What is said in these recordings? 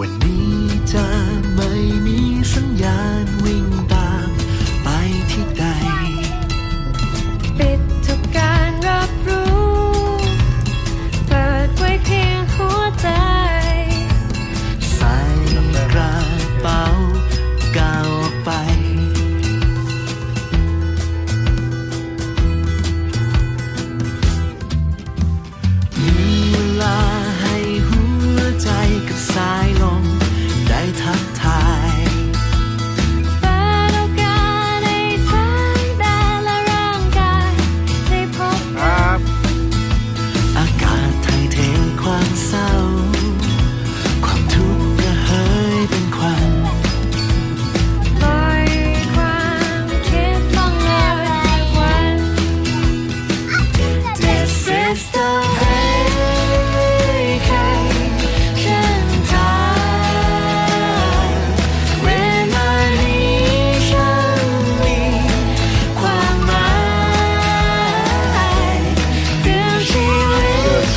วันนี้จะไม่มีสัญญาณวิ่งตามไปที่ใด ปิดทุกการรับรู้ เปิดไว้เพียงหัวใจ ใส่กระเป๋าก้าวไป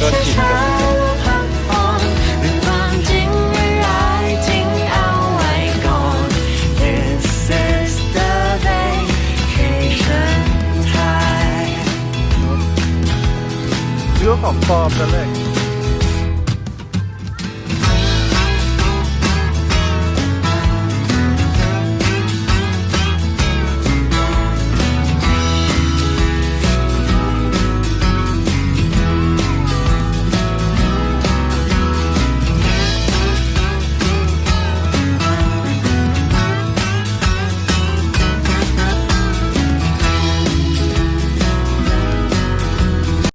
ก็จิบกัเรื่องของปลอมนั่นแหละ